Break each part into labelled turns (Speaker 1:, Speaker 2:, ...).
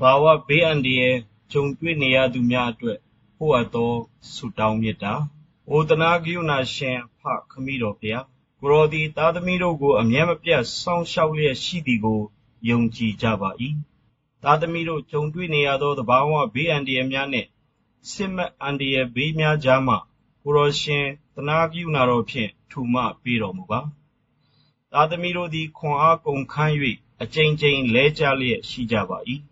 Speaker 1: ဘာဝဘေးအန္တရာယ် ကြုံတွေ့နေရသူများအတွက် ပို့အပ်သော ဆုတောင်းမေတ္တာ။အို သနားကရုဏာရှင် အဖခမည်းတော်ဘုရား ကိုယ်တော်သည် သားသမီးတို့ကို အမြဲမပြတ် စောင့်ရှောက်လျက်ရှိသည်ကို ယုံကြည်ကြပါ၏။သားသမီးတို့ ကြုံတွေ့နေရသော သဘာဝဘေးအန္တရာယ်များနှင့် စစ်မက်အန္တရာယ်ဘေးများကြားမှ ကိုယ်တော်ရှင် သနားကရုဏာတော်ဖြင့် ထူမပေးတော်မူပါ။သားသမီးတို့သည် ခွန်အားကုန်ခန်း၍အကြိမ်ကြိမ် လဲကျလျက်ရှိကြပါ၏။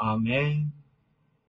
Speaker 1: အာမင်